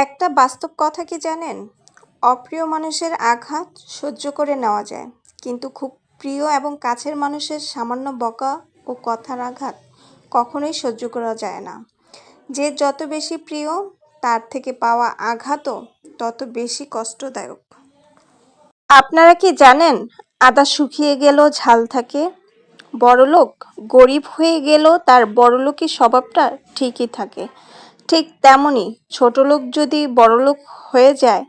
একটা বাস্তব কথা কি জানেন? অপ্রিয় মানুষের আঘাত সহ্য করে নেওয়া যায়। কিন্তু খুব প্রিয় এবং কাছের মানুষের সামান্য বকা ও কথার আঘাত কখনোই সহ্য করা যায় না। যে যত বেশি প্রিয়, তার থেকে পাওয়া আঘাতও তত বেশি কষ্টদায়ক। আপনারা কি জানেন, আদা শুকিয়ে গেলেও ঝাল থাকে? বড়লোক গরিব হয়ে গেলেও তার বড়লোকি স্বভাবটা ঠিকই থাকে। ঠিক তেমনই ছোটলোক যদি বড়লোক হয়ে যায়,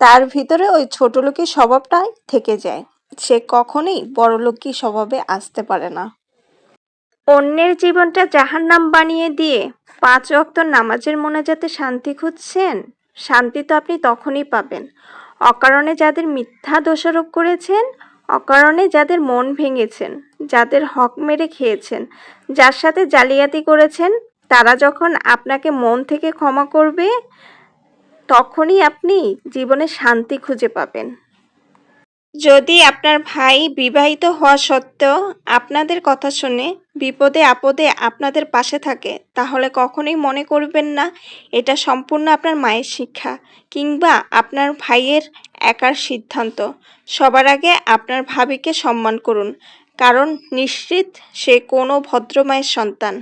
তার ভিতরে ওই ছোটলোকি স্বভাবটাই থেকে যায়। সে কখনোই বড়লোকি স্বভাবে আসতে পারে না। অন্যের জীবনটা জাহান্নাম বানিয়ে দিয়ে পাঁচ অক্ত নামাজের মোনাজাতে শান্তি খুঁজছেন, শান্তি তো আপনি তখনই পাবেন। অকারণে যাদের মিথ্যা দোষারোপ করেছেন, অকারণে যাদের মন ভেঙেছেন, যাদের হক মেরে খেয়েছেন, যার সাথে জালিয়াতি করেছেন তারা যখন আপনাকে মন থেকে ক্ষমা করবে, তখনই আপনি জীবনে শান্তি খুঁজে পাবেন। যদি আপনার ভাই বিবাহিত হওয়া সত্ত্বেও আপনাদের কথা শুনে বিপদে আপদে আপনাদের পাশে থাকে, তাহলে কখনোই মনে করবেন না, এটা সম্পূর্ণ আপনার মায়ের শিক্ষা কিংবা আপনার ভাইয়ের একার সিদ্ধান্ত। সবার আগে আপনার ভাবিকে সম্মান করুন, কারণ নিশ্চিত সে কোনো ভদ্র মায়ের সন্তান।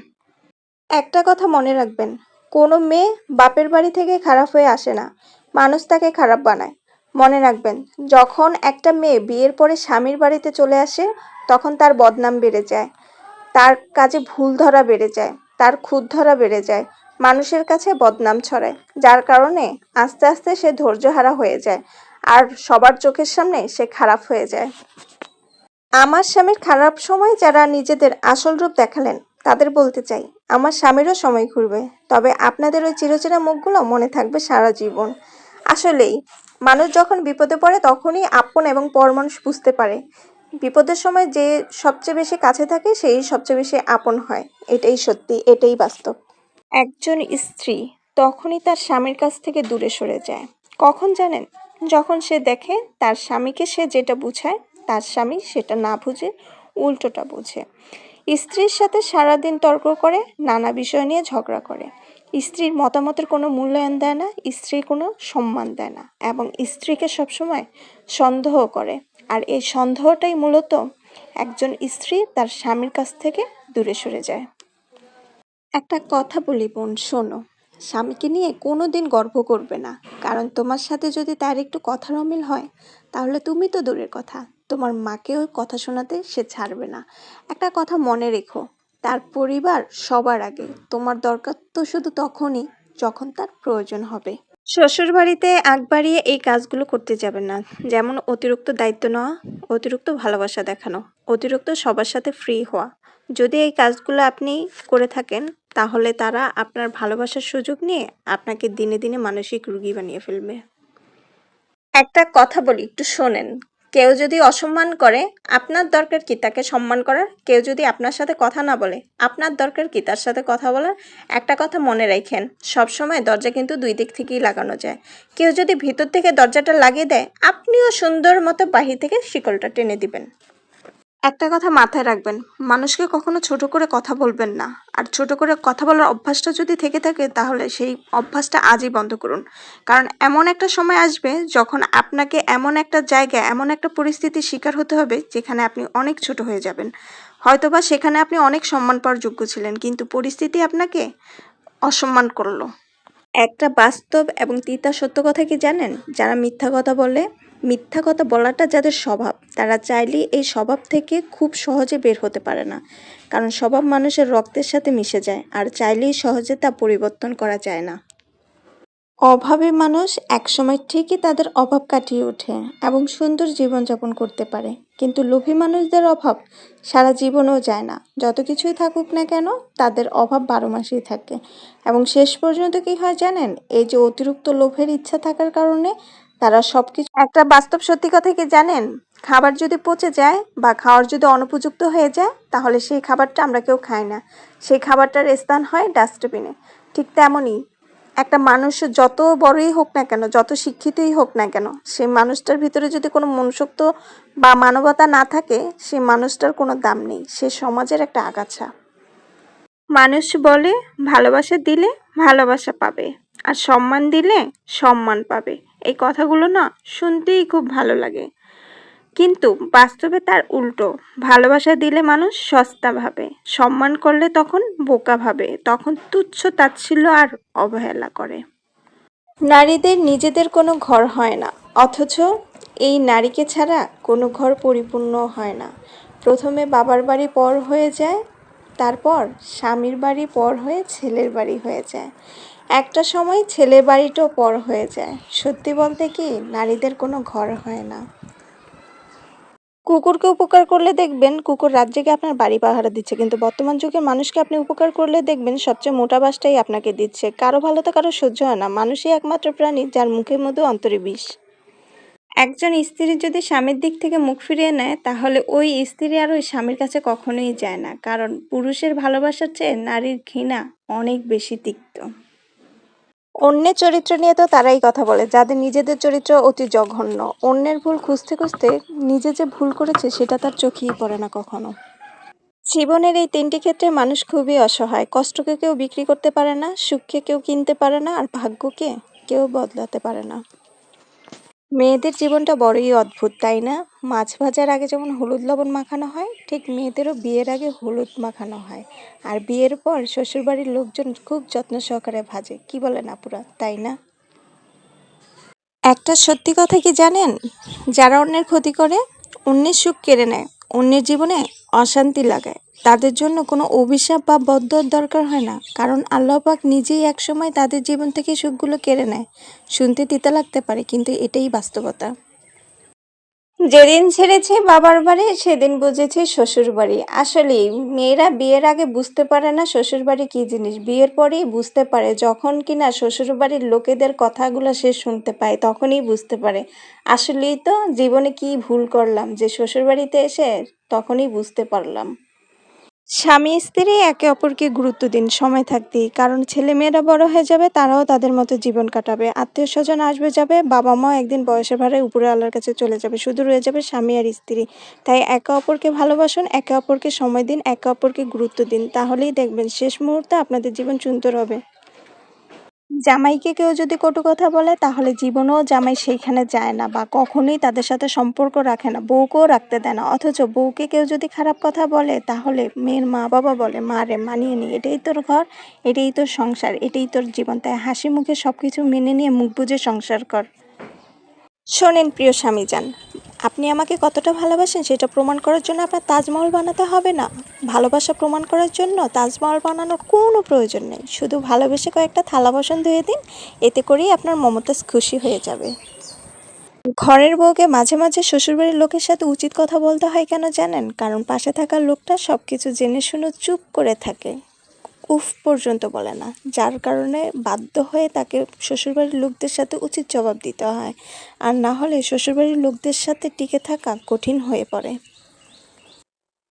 একটা কথা মনে রাখবেন, কোনো মেয়ে বাপের বাড়ি থেকে খারাপ হয়ে আসে না, মানুষ তাকে খারাপ বানায়। মনে রাখবেন, যখন একটা মেয়ে বিয়ের পরে স্বামীর বাড়িতে চলে আসে, তখন তার বদনাম বেড়ে যায়, তার কাজে ভুল ধরা বেড়ে যায়, তার খুদ ধরা বেড়ে যায়, মানুষের কাছে বদনাম ছড়ায়, যার কারণে আস্তে আস্তে সে ধৈর্যহারা হয়ে যায়, আর সবার চোখের সামনে সে খারাপ হয়ে যায়। আমার স্বামীর খারাপ সময় যারা নিজেদের আসল রূপ দেখালেন, তাদের বলতে চাই আমার স্বামীরও সময় ঘুরবে। তবে আপনাদের ওই চিরচেনা মুখগুলো মনে থাকবে সারা জীবন। আসলেই, মানুষ যখন বিপদে পড়ে তখনই আপন এবং পর মানুষ বুঝতে পারে। বিপদের সময় যে সবচেয়ে বেশি কাছে থাকে, সেই সবচেয়ে বেশি আপন হয়। এটাই সত্যি, এটাই বাস্তব। একজন স্ত্রী তখনই তার স্বামীর কাছ থেকে দূরে সরে যায়। কখন জানেন? যখন সে দেখে তার স্বামীকে সে যেটা বুঝায়, তার স্বামী সেটা না বুঝে, উল্টোটা বুঝে। স্ত্রীর সাথে সারাদিন তর্ক করে, নানা বিষয় নিয়ে ঝগড়া করে। স্ত্রীর মতামতের কোনো মূল্যায়ন দেয় না স্ত্রীর কোনো সম্মান দেয় না এবং স্ত্রীকে সবসময় সন্দেহ করে। আর এই সন্দেহটাই মূলত একজন স্ত্রী তার স্বামীর কাছ থেকে দূরে সরে যায়। একটা কথা বলি বোন, শোনো। স্বামীকে নিয়ে কোনো দিন গর্ব করবে না। কারণ তোমার সাথে যদি তার একটু কথার অমিল হয়, তাহলে তুমি তো দূরের কথা। তোমার মাকেও কথা শোনাতে সে ছাড়বে না। একটা কথা মনে রেখো, তার পরিবার সবার আগে। তোমার দরকার তো শুধু তখনই যখন তার প্রয়োজন হবে। শ্বশুর বাড়িতে আগ বাড়িয়ে এই কাজগুলো করতে যাবেন না। যেমন অতিরিক্ত দায়িত্ব নেওয়া, অতিরিক্ত ভালোবাসা দেখানো, অতিরিক্ত সবার সাথে ফ্রি হওয়া। যদি এই কাজগুলো আপনি করে থাকেন, তাহলে তারা আপনার ভালোবাসার সুযোগ নিয়ে আপনাকে দিনে দিনে মানসিক রুগী বানিয়ে ফেলবে। একটা কথা বলি, একটু শোনেন। কেউ যদি অসম্মান করে, আপনার দরকার কি তাকে সম্মান করার? কেউ যদি আপনার সাথে কথা না বলে, আপনার দরকার কি তার সাথে কথা বলার? একটা কথা মনে রাখেন, সবসময় দরজা কিন্তু দুই দিক থেকেই লাগানো যায়। কেউ যদি ভিতর থেকে দরজাটা লাগিয়ে দেয়, আপনিও সুন্দর মতো বাহির থেকে শিকলটা টেনে দিবেন। একটা কথা মাথায় রাখবেন, মানুষকে কখনো ছোট করে কথা বলবেন না। আর ছোট করে কথা বলার অভ্যাসটা যদি থেকে থাকে, তাহলে সেই অভ্যাসটা আজই বন্ধ করুন। কারণ এমন একটা সময় আসবে যখন আপনাকে এমন একটা জায়গায়, এমন একটা পরিস্থিতির শিকার হতে হবে যেখানে আপনি অনেক ছোট হয়ে যাবেন। হয়তোবা সেখানে আপনি অনেক সম্মান পাওয়ার যোগ্য ছিলেন, কিন্তু পরিস্থিতি আপনাকে অসম্মান করল। একটা বাস্তব এবং তিতা সত্য কথা কি জানেন? যারা মিথ্যা কথা বলে মিথ্যা কথা বলাটা যাদের স্বভাব, তারা চাইলেই এই স্বভাব থেকে খুব সহজে বের হতে পারে না। কারণ স্বভাব মানুষের রক্তের সাথে মিশে যায়, আর চাইলেই সহজে তা পরিবর্তন করা যায় না। অভাবে মানুষ একসময় ঠিকই তাদের অভাব কাটিয়ে ওঠে এবং সুন্দর জীবনযাপন করতে পারে। কিন্তু লোভী মানুষদের অভাব সারা জীবনেও যায় না। যত কিছুই থাকুক না কেন, তাদের অভাব বারো মাসেই থাকে। এবং শেষ পর্যন্ত কি হয় জানেন? এই যে অতিরিক্ত লোভের ইচ্ছা থাকার কারণে তারা সব কিছু একটা বাস্তব সত্যি কথা কি জানেন? খাবার যদি পচে যায় বা খাওয়ার যদি অনুপযুক্ত হয়ে যায়, তাহলে সেই খাবারটা আমরা কেউ খাই না। সেই খাবারটার স্থান হয় ডাস্টবিনে। ঠিক তেমনই একটা মানুষ যত বড়ই হোক না কেন, যত শিক্ষিতই হোক না কেন, সেই মানুষটার ভিতরে যদি কোনো মনুষ্যত্ব বা মানবতা না থাকে, সেই মানুষটার কোনো দাম নেই। সে সমাজের একটা আগাছা। মানুষ বলে, ভালোবাসা দিলে ভালোবাসা পাবে। আর সম্মান দিলে সম্মান পাবে। এই কথাগুলো না শুনতেই খুব ভালো লাগে। কিন্তু বাস্তবে তার উল্টো। ভালোবাসা দিলে মানুষ সস্তা ভাবে, সম্মান করলে তখন বোকা ভাবে, তখন তুচ্ছ তাচ্ছিল্য আর অবহেলা করে। নারীদের নিজেদের কোনো ঘর হয় না, অথচ এই নারীকে ছাড়া কোনো ঘর পরিপূর্ণ হয় না। প্রথমে বাবার বাড়ি পর হয়ে যায়, তারপর স্বামীর বাড়ি পর হয়ে ছেলের বাড়ি হয়ে যায়। একটা সময় ছেলে বাড়িটাও পর হয়ে যায়। সত্যি বলতে কি, নারীদের কোনো ঘর হয় না। কুকুরকে উপকার করলে দেখবেন, কুকুর রাত জেগে আপনার বাড়ি পাহারা দিচ্ছে, কিন্তু বর্তমান যুগের মানুষকে আপনি উপকার করলে দেখবেন সবচেয়ে মোটা বাসটাই আপনাকে দিচ্ছে। কারও ভালো তো কারও সহ্য হয় না, মানুষই একমাত্র প্রাণী যার মুখের মধ্যে অন্তরে বিষ একজন স্ত্রী যদি স্বামীর দিক থেকে মুখ ফিরিয়ে নেয়, তাহলে ওই স্ত্রী আর ওই স্বামীর কাছে কখনোই যায় না, কারণ পুরুষের ভালোবাসার চেয়ে নারীর ঘৃণা অনেক বেশি তিক্ত। অন্যের চরিত্র নিয়ে তো তারাই কথা বলে, যাদের নিজেদের চরিত্র অতি জঘন্য। অন্যের ভুল খুঁজতে খুঁজতে নিজে যে ভুল করেছে, সেটা তার চোখেই পড়ে না কখনো। জীবনের এই তিনটি ক্ষেত্রে মানুষ খুবই অসহায়। কষ্টকে কেউ বিক্রি করতে পারে না, সুখকে কেউ কিনতে পারে না, আর ভাগ্যকে কেউ বদলাতে পারে না। মেয়েদের জীবনটা বড়ই অদ্ভুত, তাই না? মাছ ভাজার আগে যেমন হলুদ লবণ মাখানো হয় ঠিক মেয়েদেরও বিয়ের আগে হলুদ মাখানো হয়। আর বিয়ের পর শ্বশুরবাড়ির লোকজন খুব যত্ন সহকারে ভাজে। কি বলেন আপুরা, তাই না? একটা সত্যি কথা কি জানেন? যারা অন্যের ক্ষতি করে, অন্যের সুখ কেড়ে নেয়, অন্যের জীবনে অশান্তি লাগায়। তাদের জন্য কোনো অভিশাপ বা বদ্ধর দরকার হয় না। কারণ আল্লাহ পাক নিজেই একসময় তাদের জীবন থেকে সুখগুলো কেড়ে নেয়। শুনতে তিতা লাগতে পারে, কিন্তু এটাই বাস্তবতা। যেদিন ছেড়েছে বাবার বাড়ি, সেদিন বুঝেছে শ্বশুর বাড়ি। আসলে মেয়েরা বিয়ের আগে বুঝতে পারে না শ্বশুর বাড়ি কী জিনিস। বিয়ের পরেই বুঝতে পারে, যখন কিনা শ্বশুর বাড়ির লোকেদের কথাগুলো সে শুনতে পায়, তখনই বুঝতে পারে। আসলেই তো জীবনে কি ভুল করলাম, যে শ্বশুর বাড়িতে এসে তখনই বুঝতে পারলাম। স্বামী স্ত্রী একে অপরকে গুরুত্ব দিন, সময় থাকতেই কারণ ছেলে মেয়েরা বড় হয়ে যাবে, তারাও তাদের মতো জীবন কাটাবে। আত্মীয় স্বজন আসবে যাবে বাবা মাও একদিন বয়সের ভারে উপরে আল্লাহর কাছে চলে যাবে, শুধু রয়ে যাবে স্বামী আর স্ত্রী। তাই একে অপরকে ভালোবাসুন, একে অপরকে সময় দিন, একে অপরকে গুরুত্ব দিন। তাহলেই দেখবেন শেষ মুহূর্তে আপনাদের জীবন সুন্দর হবে। জামাইকে কেউ যদি কটু কথা বলে, তাহলে জীবনেও জামাই সেইখানে যায় না বা কখনোই তাদের সাথে সম্পর্ক রাখে না, বউকেও রাখতে দেয় না। অথচ বউকে কেউ যদি খারাপ কথা বলে, তাহলে মেয়ের মা বাবা বলে, মা রে, মানিয়ে নি, এটাই তোর ঘর, এটাই তোর সংসার, এটাই তোর জীবন। তাই হাসি মুখে সব কিছু মেনে নিয়ে মুখ বুঝে সংসার কর। শোনেন প্রিয় স্বামীজান, আপনি আমাকে কতটা ভালোবাসেন সেটা প্রমাণ করার জন্য আপনার তাজমহল বানাতে হবে না। ভালোবাসা প্রমাণ করার জন্য তাজমহল বানানোর কোনো প্রয়োজন নেই। শুধু ভালোবেসে কয়েকটা থালা বাসন ধুয়ে দিন, এতে করেই আপনার মমতাজ খুশি হয়ে যাবে। ঘরের বউকে মাঝে মাঝে শ্বশুরবাড়ির লোকের সাথে উচিত কথা বলতে হয় কেন জানেন? কারণ পাশে থাকা লোকটা সব কিছু জেনে শুনে চুপ করে থাকে। উফ পর্যন্ত বলে না। যার কারণে বাধ্য হয়ে তাকে শ্বশুরবাড়ির লোকদের সাথে উচিত জবাব দিতে হয়। আর না হলে শ্বশুরবাড়ির লোকদের সাথে টিকে থাকা কঠিন হয়ে পড়ে।